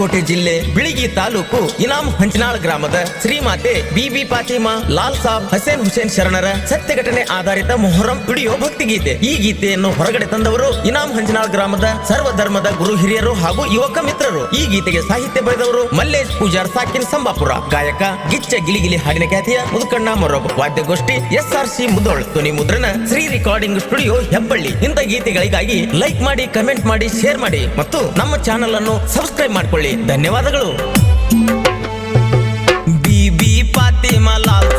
ಬಾಗಲಕೋಟೆ ಜಿಲ್ಲೆ ಬಿಳಿಗಿ ತಾಲೂಕು ಇನಾಮ್ ಹಂಚನಾಳ್ ಗ್ರಾಮದ ಶ್ರೀಮಾತೆ ಬಿಬಿ ಪಾತಿಮಾ ಲಾಲ್ ಸಾಬ್ ಹಸೇನ್ ಹುಸೇನ್ ಶರಣರ ಸತ್ಯ ಘಟನೆ ಆಧಾರಿತ ಮೊಹರಂ ತುಡಿಯೋ ಭಕ್ತಿಗೀತೆ. ಈ ಗೀತೆಯನ್ನು ಹೊರಗಡೆ ತಂದವರು ಇನಾಮ್ ಹಂಚನಾಳ್ ಗ್ರಾಮದ ಸರ್ವ ಧರ್ಮದ ಗುರು ಹಿರಿಯರು ಹಾಗೂ ಯುವಕ ಮಿತ್ರರು. ಈ ಗೀತೆಗೆ ಸಾಹಿತ್ಯ ಬರೆದವರು ಮಲ್ಲೇಶ್ ಪೂಜಾರ್ ಸಾಕಿನ್ ಸಂಬಾಪುರ. ಗಾಯಕ ಗಿಚ್ಚ ಗಿಲಿಗಿಲಿ ಹಾಡಿನ ಖ್ಯಾತಿಯ ಮುದುಕಣ್ಣ ಮೊರಬ್. ವಾದ್ಯಗೋಷ್ಠಿ ಎಸ್ ಆರ್ ಸಿ ಮುದೋಳ್. ಧ್ವನಿ ಮುದ್ರಣ ಶ್ರೀ ರೆಕಾರ್ಡಿಂಗ್ ಸ್ಟುಡಿಯೋ ಹೆಬ್ಬಳ್ಳಿ. ಇಂಥ ಗೀತೆಗಳಿಗಾಗಿ ಲೈಕ್ ಮಾಡಿ, ಕಮೆಂಟ್ ಮಾಡಿ, ಶೇರ್ ಮಾಡಿ. ಮತ್ತು ನಮ್ಮ ಚಾನೆಲ್ ಅನ್ನು ಸಬ್ಸ್ಕ್ರೈಬ್ ಮಾಡಿಕೊಳ್ಳಿ. ಧನ್ಯವಾದಗಳು ಬಿ ಬಿ ಪಾತಿಮಲಾಲ್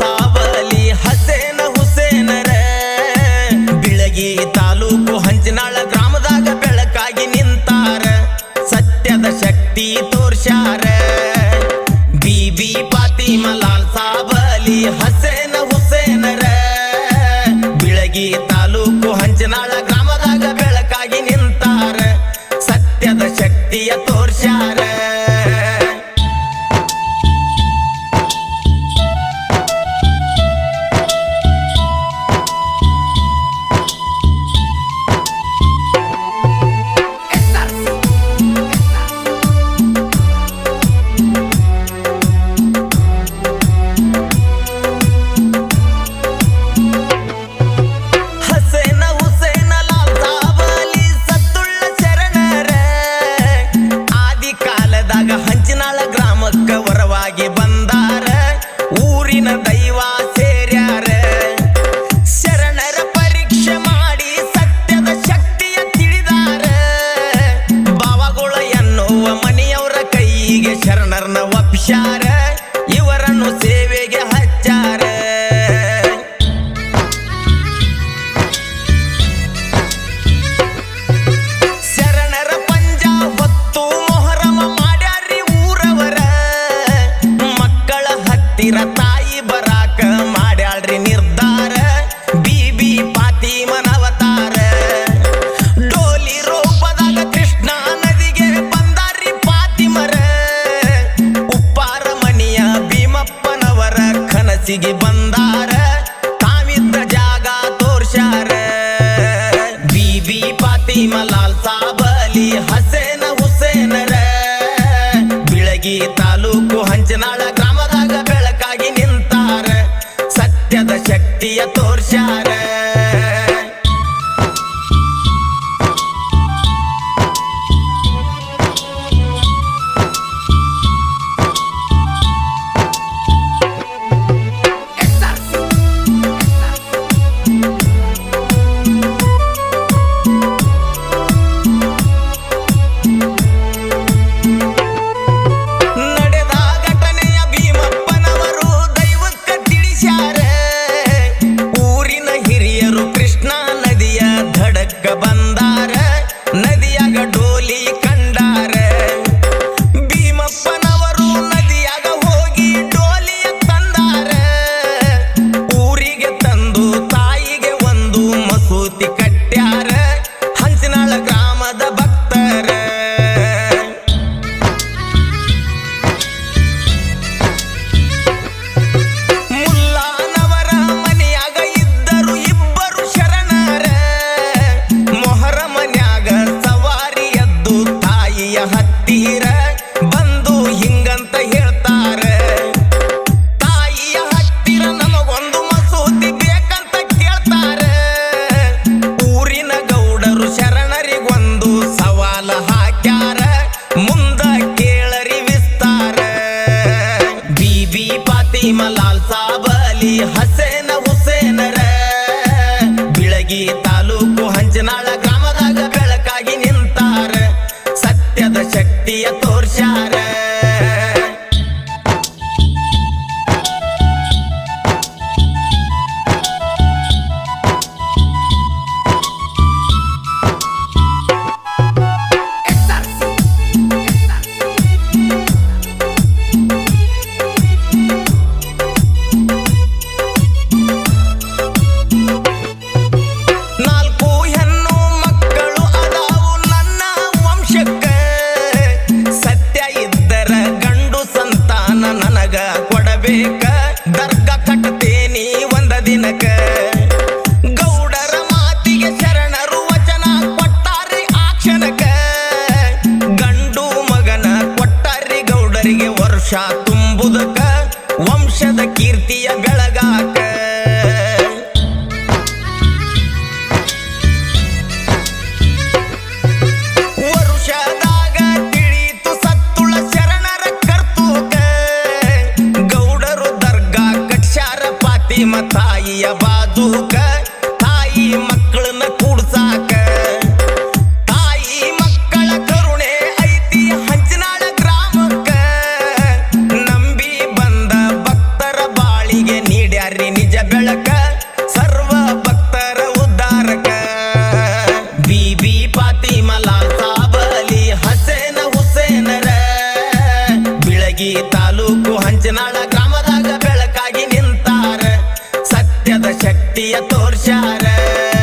shot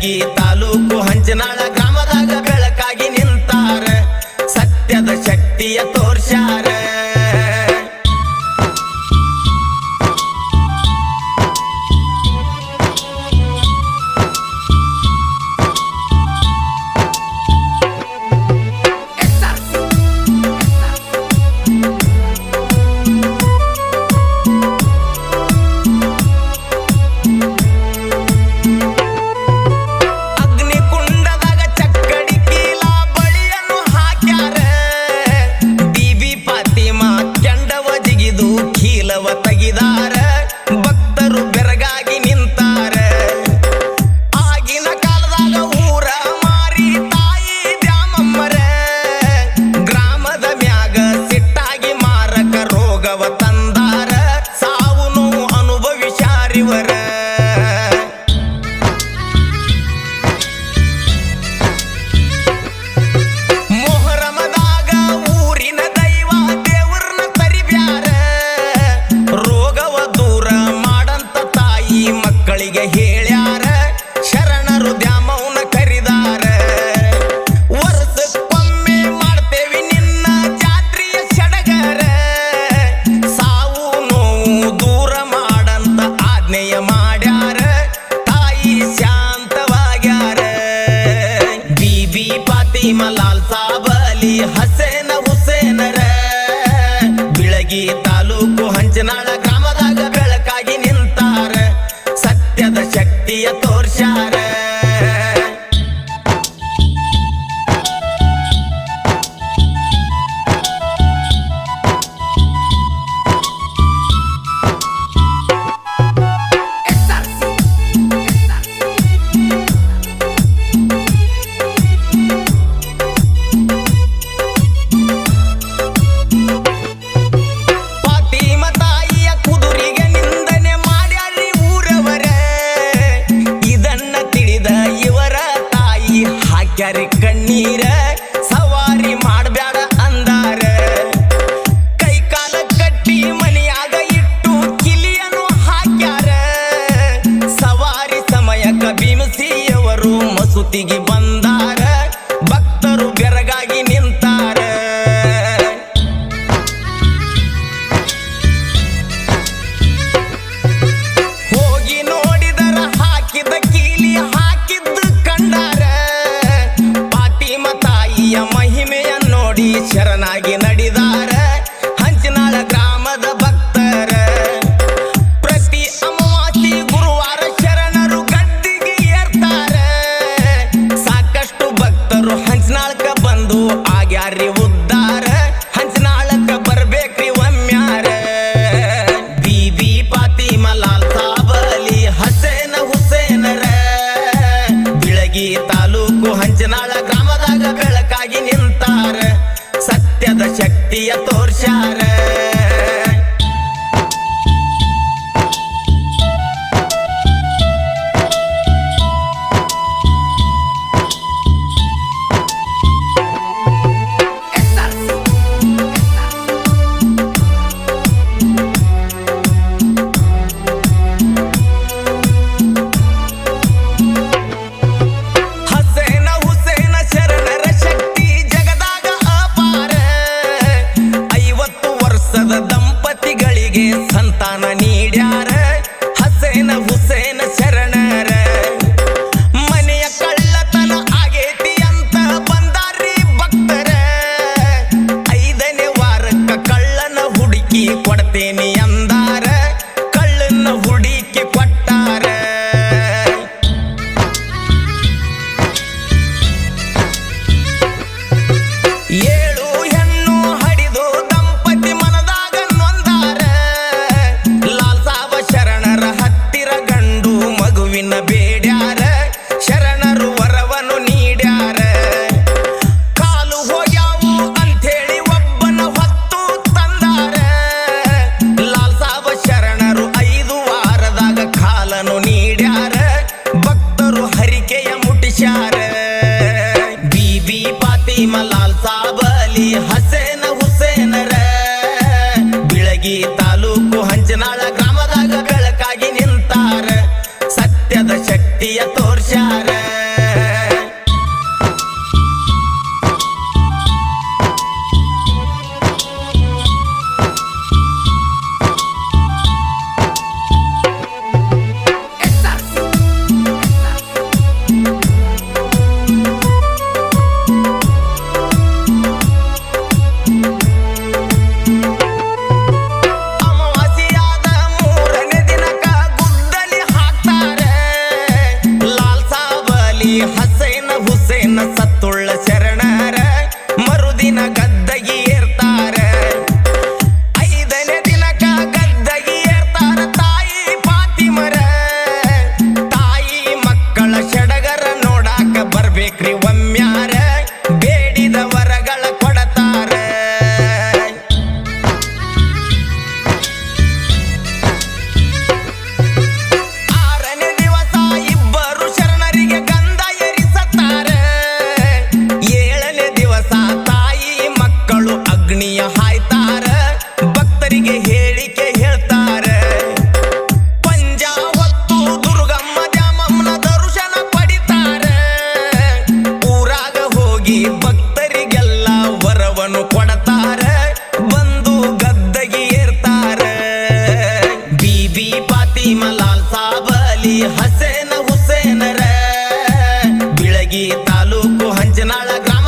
ಬಿಳಗಿ digging ಹುಸೇನ ಸತ್ತುಳ್ಳ ತಾಲೂಕು ಹಂಚನಾಳ ಗ್ರಾಮದಾಗ